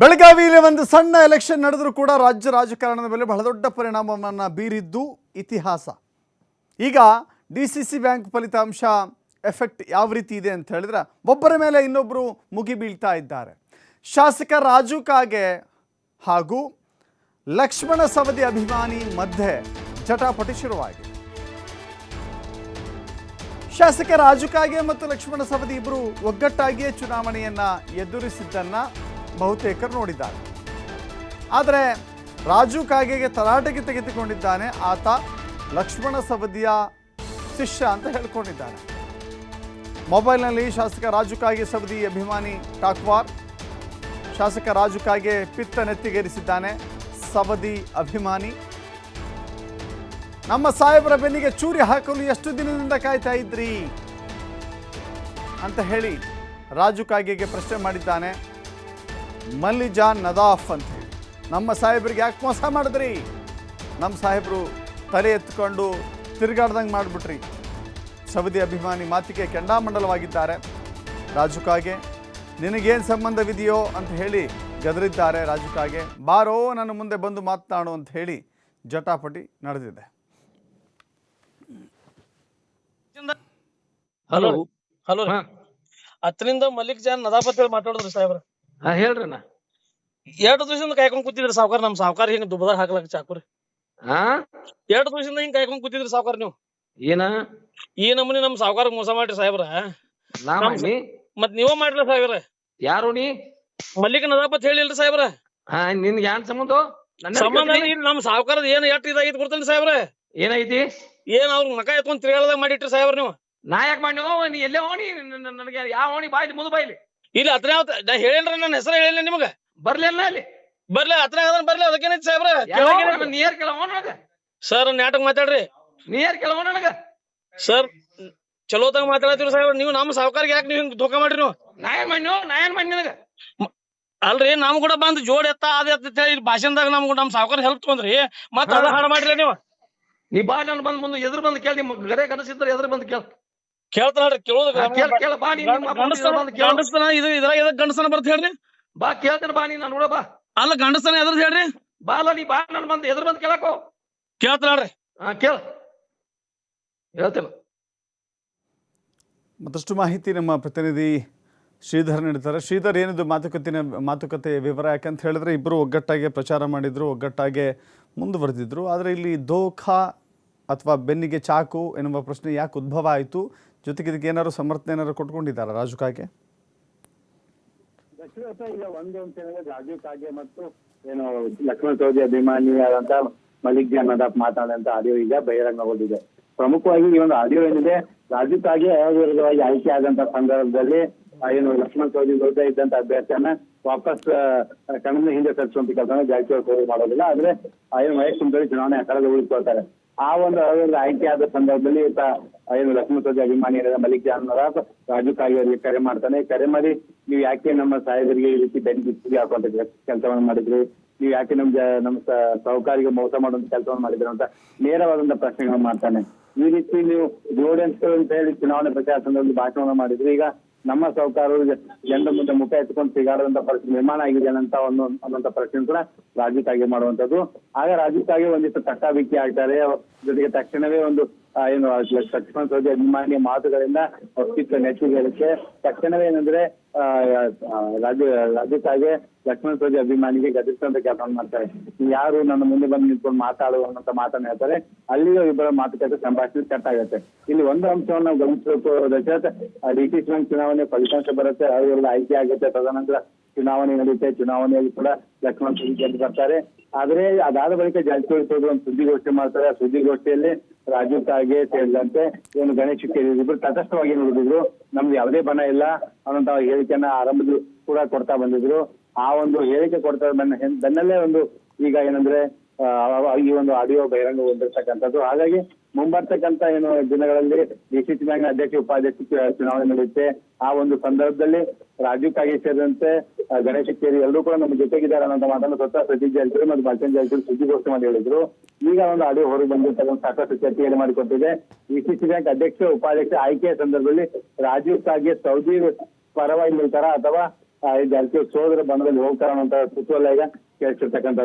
ಬೆಳಗಾವಿಯಲ್ಲಿ ಒಂದು ಸಣ್ಣ ಎಲೆಕ್ಷನ್ ನಡೆದರೂ ಕೂಡ ರಾಜ್ಯ ರಾಜಕಾರಣದ ಮೇಲೆ ಬಹಳ ದೊಡ್ಡ ಪರಿಣಾಮವನ್ನು ಬೀರಿದ್ದು ಇತಿಹಾಸ. ಈಗ ಡಿ ಸಿ ಸಿ ಬ್ಯಾಂಕ್ ಫಲಿತಾಂಶ ಎಫೆಕ್ಟ್ ಯಾವ ರೀತಿ ಇದೆ ಅಂತ ಹೇಳಿದ್ರೆ, ಒಬ್ಬರ ಮೇಲೆ ಇನ್ನೊಬ್ಬರು ಮುಗಿ ಬೀಳ್ತಾ ಇದ್ದಾರೆ. ಶಾಸಕ ರಾಜು ಕಾಗೆ ಹಾಗೂ ಲಕ್ಷ್ಮಣ ಸವದಿ ಅಭಿಮಾನಿ ಮಧ್ಯೆ ಜಟಾಪಟಿ ಶುರುವಾಗಿದೆ. ಶಾಸಕ ರಾಜು ಕಾಗೆ ಮತ್ತು ಲಕ್ಷ್ಮಣ ಸವದಿ ಇಬ್ಬರು ಒಗ್ಗಟ್ಟಾಗಿಯೇ ಚುನಾವಣೆಯನ್ನ ಎದುರಿಸಿದ್ದನ್ನ ಬಹುತೇಕರು ನೋಡಿದ್ದಾರೆ. ಆದರೆ ರಾಜು ಕಾಗೆಗೆ ತರಾಟೆಗೆ ತೆಗೆದುಕೊಂಡಿದ್ದಾನೆ. ಆತ ಲಕ್ಷ್ಮಣ ಸವದಿಯ ಶಿಷ್ಯ ಅಂತ ಹೇಳ್ಕೊಂಡಿದ್ದಾನೆ ಮೊಬೈಲ್ನಲ್ಲಿ ಶಾಸಕ ರಾಜು ಕಾಗೆ ಸವದಿ ಅಭಿಮಾನಿ ಟಾಕ್ವಾರ್ ಶಾಸಕ ರಾಜು ಕಾಗೆ ಪಿತ್ತ ನೆತ್ತಿಗೇರಿಸಿದ್ದಾನೆ ಸವದಿ ಅಭಿಮಾನಿ. ನಮ್ಮ ಸಾಹೇಬರ ಬೆನ್ನಿಗೆ ಚೂರಿ ಹಾಕಲು ಎಷ್ಟು ದಿನದಿಂದ ಕಾಯ್ತಾ ಇದ್ರಿ? ಅಂತ ಹೇಳಿ ರಾಜು ಕಾಗೆಗೆ ಪ್ರಶ್ನೆ ಮಾಡಿದ್ದಾನೆ. ಮಲ್ಲಿಜಾನ್ ನದಾಫ್ ಅಂತ ಹೇಳಿ. ನಮ್ಮ ಸಾಹೇಬರಿಗೆ ಯಾಕೆ ಮೋಸ ಮಾಡಿದ್ರಿ? ನಮ್ಮ ಸಾಹೇಬರು ತಲೆ ಎತ್ಕೊಂಡು ತಿರುಗಾಡ್ದಂಗೆ ಮಾಡಿಬಿಟ್ರಿ. ಸವದಿ ಅಭಿಮಾನಿ ಮಾತಿಗೆ ಕೆಂಡಾಮಂಡಲವಾಗಿದ್ದಾರೆ. ರಾಜುಕಾಗೆ ನಿನಗೇನು ಸಂಬಂಧವಿದೆಯೋ ಅಂತ ಹೇಳಿ ಗದರಿದ್ದಾರೆ ರಾಜುಕಾಗೆ ಬಾರೋ, ನನ್ನ ಮುಂದೆ ಬಂದು ಮಾತನಾಡು ಅಂತ ಹೇಳಿ ಜಟಾಪಟಿ ನಡೆದಿದೆ. Hello hello. ಹತ್ತರಿಂದ ಮಲ್ಲಿಕ್ ಜಾನ್ ನದಾಪತ್ ಹೇಳಿ ಮಾತಾಡಿದ್ರು ಸಾಹೇಬ್ರ. ಹಾ ಹೇಳ್ರಿ ಅಣ್ಣ. ಎರಡು ದಿವಸದಿಂದ ಕಾಯ್ಕೊಂಡ್ ಕೂತಿದ್ರಿ ಸಾವ್ಕಾರ ನಮ್ ಸಾವ್ಕಾರ ಹಿಂಗ ದುಬದಾರ್ ಹಾಕ್ಲಕ್ ಚಾಕುರಿ. ಹಾ? ಎರಡು ದಿವಸದಿಂದ ಹಿಂಗ್ ಕಾಯ್ಕೊಂಡ್ ಕೂತಿದ್ರಿ ಸಾವುಕಾರ ನೀವು. ಏನ? ಈ ನಮೂನಿ ನಮ್ ಸಾವ್ಕಾರ ಮೋಸ ಮಾಡ್ರಿ ಸಾಹೇಬ್ರ. ನಾ ಮಾಡಿ ಮತ್ ನೀವ ಮಾಡ್ರಿ ಸಾಹೇಬ್ರ. ಯಾರು ನೀ? ಮಲ್ಲಿಕ ನದಾಪತ್ ಹೇಳಿಲ್ರಿ ಸಾಹೇಬ್ರ. ಹಾ ನಿನ್ಗೆ ಯಾನ್ ಸಂಬಂಧ? ನನ್ನ ಸಂಬಂಧ? ಇಲ್ಲ ನಮ್ ಸಾವ್ಕಾರದ ಏನ್ ಎಷ್ಟ್ ಇದಾಗಿತ್ತು ಗೊತ್ತೇನ್ರಿ ಸಾಹೇಬ್ರ? ಏನೈತಿ? ಏನ್ ಅವ್ರ ಮಕ ಎತ್ಕೊಂಡ್ ತಿರ್ಗಾಳದಾಗ ಮಾಡಿಟ್ರಿ ಸಾಹೇಬ್ರ ನೀವು. ನಾ ಯಾಕೆ ಮಾಡಿ ನೀ ಎಲ್ಲೇ ಓಣಿ ನನಗೆ ಯಾವ ಓಣಿ ಬಾಯ್ಲಿ ಮುದು ಬಾಯ್ಲಿ. ಇಲ್ಲಿ ಹತ್ರ ನಾ ಹೇಳೇನ್ರ ನನ್ನ ಹೆಸರು ಹೇಳಿಲ್ಲ ನಿಮಗ. ಬರ್ಲಿಲ್ಲ ಅಲ್ಲಿ. ಬರ್ಲಿ ಹತ್ರ ಅದನ್ನ ಬರ್ಲಿ ಅದಕ್ಕೇನೈತಿ ಸಾಹೇಬ್ರ? ನೀರ್ ಸರ್ ನಾಟಕ ಮಾತಾಡ್ರಿ. ನೀರ್ ಕೆಲವ ನನಗ ಸರ್ ಚಲೋತಾಗ ಮಾತಾಡತ್ತೀರಿ ಸಾಹೇಬ್ರ ನೀವು ನಮ್ಮ ಸಾವುಕಾರ ಯಾಕೆ ನೀವು ಹಿಂಗ್ ಧೋಕಾ ಮಾಡ್ರಿ ನೀವು? ನಾಯನ್ ಮಣ್ಣು ನಾಯನ್ ಮಾಡಿ ಅಲ್ರಿ ನಮ್ ಕೂಡ ಬಂದ್ ಜೋಡ್ ಎತ್ತ ಅದ ಎತ್ತ ಹೇಳಿ ಭಾಷಣದಾಗ ನಮ್ಗೂ ನಮ್ ಸಾವುಕಾರ ಹೆಲ್ಪ್ ತಗೊಂಡ್ರಿ. ಮತ್ತ ಅದ ಹಾಡ ಮಾಡ್ರಿ ನೀವು? ನೀ ಬಾ ನಾನು ಬಂದ್ ಮುಂದೆ ಎದುರು ಬಂದ್ ಕೇಳಿ ನಿಮ್ ಗರೆ ಕನಸಿದ್ರೆ ಎದುರು ಬಂದ್ ಕೇಳ. ಕೇಳ್ತಾಳ್ರಿ ಕೇಳೋದು ಕೇಳ ಕೇಳ ಬಾ ನೀ ನಿಮ್ಮ ಬಂದು ಕೇಳು. ಗಂಡಸ್ತನ ಇದು ಇದ್ರಾಗ ಎದಕ್ ಗಂಡಸ್ತನ ಬರ್ತ ಹೇಳ್ರಿ? ಬಾ ಕೇಳ್ತೇನೆ ಬಾ ನೀನ್ ನಾನು ನೋಡ ಬಾ. ಅಲ್ಲ ಗಂಡಸ್ತನ ಎದ್ರದ್ ಹೇಳ್ರಿ? ಬಾ ಅಲ್ಲ ನೀ ಬಾ ನನ್ ಬಂದು ಎದ್ರ ಬಂದು ಕೇಳಕೋ ಕೇಳ್ತಾಳ್ರಿ ಹಾ ಕೇಳ. ಹೇಳ್ತೇನೆ. ಮತ್ತಷ್ಟು ಮಾಹಿತಿ ನಮ್ಮ ಪ್ರತಿನಿಧಿ ಶ್ರೀಧರ್ ನೀಡ್ತಾರೆ ಶ್ರೀಧರ್ ಏನಿದು ಮಾತುಕತೆ ಮಾತುಕತೆ ವಿವರ? ಯಾಕಂತ ಹೇಳಿದ್ರೆ ಇಬ್ಬರು ಒಗ್ಗಟ್ಟಾಗೆ ಪ್ರಚಾರ ಮಾಡಿದ್ರು ಒಗ್ಗಟ್ಟಾಗೆ ಮುಂದುವರೆದಿದ್ರು. ಆದರೆ ಇಲ್ಲಿ ದೋಖಾ ಅಥವಾ ಬೆನ್ನಿಗೆ ಚಾಕು ಎನ್ನುವ ಪ್ರಶ್ನೆ ಯಾಕೆ ಉದ್ಭವ ಆಯಿತು? ಜೊತೆಗೆ ಇದಕ್ಕೆ ಏನಾದ್ರು ಸಮರ್ಥನೆ ಏನಾದ್ರು ಕೊಟ್ಕೊಂಡಿದ್ದಾರಾ ರಾಜು ಕಾಗೆ? ಈಗ ಒಂದು ಅಂತ ಹೇಳಿದ್ರೆ ರಾಜೀವ್ ಕಾಗೆ ಮತ್ತು ಏನು ಲಕ್ಷ್ಮಣ ಚೌಧರಿ ಅಭಿಮಾನಿ ಆದಂತ ಜಾನ್ ನದಾಫ್ ಮಾತಾಡಂತ ಆಡಿಯೋ ಈಗ ಬಹಿರಂಗಗೊಂಡಿದೆ. ಪ್ರಮುಖವಾಗಿ ಈ ಒಂದು ಆಡಿಯೋ ಏನಿದೆ ರಾಜೀವ್ ಕಾಗೆ ಅವಿರೋಧವಾಗಿ ಆಯ್ಕೆ ಆದಂತ ಸಂದರ್ಭದಲ್ಲಿ ಏನು ಲಕ್ಷ್ಮಣ ಚೌಧರಿ ವಿರುದ್ಧ ಇದ್ದಂತ ಅಭ್ಯರ್ಥಿಯನ್ನ ವಾಪಸ್ ಕಣ್ಣಿನ ಹಿಂದೆ ಸರಿಸುವಂತ ಕೆಲಸ ಜಾರಕಿಹೊಳಿ ಮಾಡೋದಿಲ್ಲ. ಆದ್ರೆ ಏನು ಮಹೇಶ್ ಕುಮಟಳ್ಳಿ ಚುನಾವಣೆ ಅಖಾಡದಲ್ಲಿ ಉಳಿಸ್ಕೊಳ್ತಾರೆ. ಆ ಒಂದು ಅವರ ಆಯ್ಕೆ ಆದ ಸಂದರ್ಭದಲ್ಲಿ ಏನು ಲಕ್ಷ್ಮಣ ಸೌದಿ ಅಭಿಮಾನಿ ಮಲಿಕ್ ಜಾನ್ ರಾಜು ಕಾಯಿ ಅವರಿಗೆ ಕರೆ ಮಾಡ್ತಾನೆ. ಕರೆ ಮಾಡಿ, ನೀವು ಯಾಕೆ ನಮ್ಮ ಸಾಹೇಬರಿಗೆ ಈ ರೀತಿ ಬೆನಿಫಿಟ್ ಹಾಕುವಂತ ಕೆಲಸವನ್ನು ಮಾಡಿದ್ರಿ? ನೀವು ಯಾಕೆ ನಮ್ ನಮ್ಮ ಸಾಹುಕಾರಿಗೆ ಮೋಸ ಮಾಡುವಂತ ಕೆಲಸವನ್ನು ಮಾಡಿದ್ರು? ಅಂತ ನೇರವಾದಂತ ಪ್ರಶ್ನೆಗಳನ್ನು ಮಾಡ್ತಾನೆ. ಈ ರೀತಿ ನೀವು ಅಂತ ಅಂತ ಹೇಳಿ ಚುನಾವಣೆ ಪ್ರಚಾರ ಸಂದರ್ಭದಲ್ಲಿ ಭಾಷಣವನ್ನು ಮಾಡಿದ್ರಿ. ಈಗ ನಮ್ಮ ಸಾಹುಕಾರರು ಜನರ ಮುಂದೆ ಮುಖ ಎತ್ಕೊಂಡು ಸಿಗಾಡದಂತ ಪರಿಸ್ಥಿತಿ ನಿರ್ಮಾಣ ಆಗಿದೆ ಅಂತ ಒಂದು ಅನ್ನೋಂತ ಪ್ರಶ್ನೆ ಕೂಡ ರಾಜ್ಯಕ್ಕಾಗಿ ಕಾಗೆ ಮಾಡುವಂತದ್ದು ಆಗ ರಾಜ್ಯಕ್ಕಾಗಿ ಕಾಗೆ ಒಂದಿಷ್ಟು ತಟ್ಟಾಬಿಕ್ಕಿ ಆಗ್ತಾರೆ ಜೊತೆಗೆ ತಕ್ಷಣವೇ ಒಂದು ಏನು ಲಕ್ಷ್ಮಣ ಸೌದಿ ಅಭಿಮಾನಿಯ ಮಾತುಗಳಿಂದ ಅಸ್ತಿತ್ವ ನೆಚ್ಚಿಗೆ ತಕ್ಷಣವೇ ಏನಂದ್ರೆ ರಾಜು ರಾಜಕ್ಕಾಗೆ ಕಾಗೆ ಲಕ್ಷ್ಮಣ ಸ್ವಜಿ ಅಭಿಮಾನಿಗೆ ಗದರಿಸಂತ ಕೆಲಸ ಮಾಡ್ತಾರೆ. ಯಾರು ನನ್ನ ಮುಂದೆ ಬಂದು ನಿಂತ್ಕೊಂಡು ಮಾತಾಡುವ ಅನ್ನೋಂತ ಮಾತನ್ನ ಹೇಳ್ತಾರೆ. ಅಲ್ಲಿಯೂ ಇಬ್ಬರ ಮಾತುಕತೆ ಸಂಭಾಷಣೆ ಕಟ್ ಆಗುತ್ತೆ. ಇಲ್ಲಿ ಒಂದು ಅಂಶವನ್ನು ನಾವು ಗಮನಿಸಬೇಕು ಡಿ ಸಿ ಚುನಾವಣೆ ಫಲಿತಾಂಶ ಬರುತ್ತೆ ಅವರೆಲ್ಲ ಆಯ್ಕೆ ಆಗುತ್ತೆ. ತದನಂತರ ಚುನಾವಣೆ ನಡೆಯುತ್ತೆ ಚುನಾವಣೆಯಲ್ಲಿ ಕೂಡ ಲಕ್ಷ್ಮಣ ಸ್ವಜಿ ಗೆದ್ದು ಬರ್ತಾರೆ. ಆದ್ರೆ ಅದಾದ ಬಳಿಕ ಜಾರಕಿಹೊಳಿ ಒಂದು ಸುದ್ದಿಗೋಷ್ಠಿ ಮಾಡ್ತಾರೆ. ಆ ಸುದ್ದಿಗೋಷ್ಠಿಯಲ್ಲಿ ರಾಜು ಕಾಗೆ ಸೇರಿದಂತೆ ಏನು ಗಣೇಶ್ ಇಬ್ಬರು ತಟಸ್ಥವಾಗಿ ನೋಡಿದ್ರು. ನಮ್ದು ಯಾವುದೇ ಬಣ ಇಲ್ಲ. ಅನ್ನೋಂತ ಹೇಳಿಕೆಯನ್ನ ಆರಂಭದ ಕೂಡ ಕೊಡ್ತಾ ಬಂದಿದ್ರು. ಆ ಒಂದು ಹೇಳಿಕೆ ಕೊಡ್ತಾ ಬೆನ್ನಲ್ಲೇ ಒಂದು ಈಗ ಏನಂದ್ರೆ ಈ ಒಂದು ಆಡಿಯೋ ಬಹಿರಂಗಗೊಂಡಿರ್ತಕ್ಕಂಥದ್ದು ಹಾಗಾಗಿ ಮುಂಬರ್ತಕ್ಕಂತ ಏನು, ದಿನಗಳಲ್ಲಿ ಡಿಸಿಸಿ ಬ್ಯಾಂಕ್ ಅಧ್ಯಕ್ಷ, ಉಪಾಧ್ಯಕ್ಷ ಚುನಾವಣೆ ನಡೆಯುತ್ತೆ. ಆ ಒಂದು ಸಂದರ್ಭದಲ್ಲಿ ರಾಜೀವ್ ಕಾಗೆ ಸೇರಿದಂತೆ ಗಣೇಶ ಕೇರಿ ಎಲ್ಲರೂ ಕೂಡ ನಮ್ಮ ಜೊತೆಗಿದ್ದಾರೆ ಅನ್ನೋ ಮಾತನ್ನು ಸ್ವತಃ ಸತೀಶ್ ಜಾರಕಿಹೊಳಿ ಮತ್ತು ಬಾಲಚಂದ್ರ ಜಾರಕಿಹೊಳಿ ಸುದ್ದಿಗೋಷ್ಠಿ ಮಾಡಿ ಹೇಳಿದ್ರು. ಈಗ ಒಂದು ಆಡಿಯೋ ಹೊರಗೆ ಬಂದಿರ್ತಕ್ಕಂಥ ಸಾಕಷ್ಟು ಚರ್ಚೆಯನ್ನು ಮಾಡಿಕೊಟ್ಟಿದೆ. ಡಿಸಿಸಿ ಬ್ಯಾಂಕ್ ಅಧ್ಯಕ್ಷ, ಉಪಾಧ್ಯಕ್ಷ ಆಯ್ಕೆಯ ಸಂದರ್ಭದಲ್ಲಿ ರಾಜೀವ್ ಕಾಗೆ ಸೌದಿ ಪರವಾಗಿ ನಿಲ್ತಾರ ಅಥವಾ ಜಾರಕಿಹೊಳಿ ಸೋದರ ಬಣದಲ್ಲಿ ಹೋಗ್ತಾರ ಅನ್ನೋ ಕುತೂಹಲ ಈಗ ಕೇಳಿಸಿರ್ತಕ್ಕಂಥದ್ದು.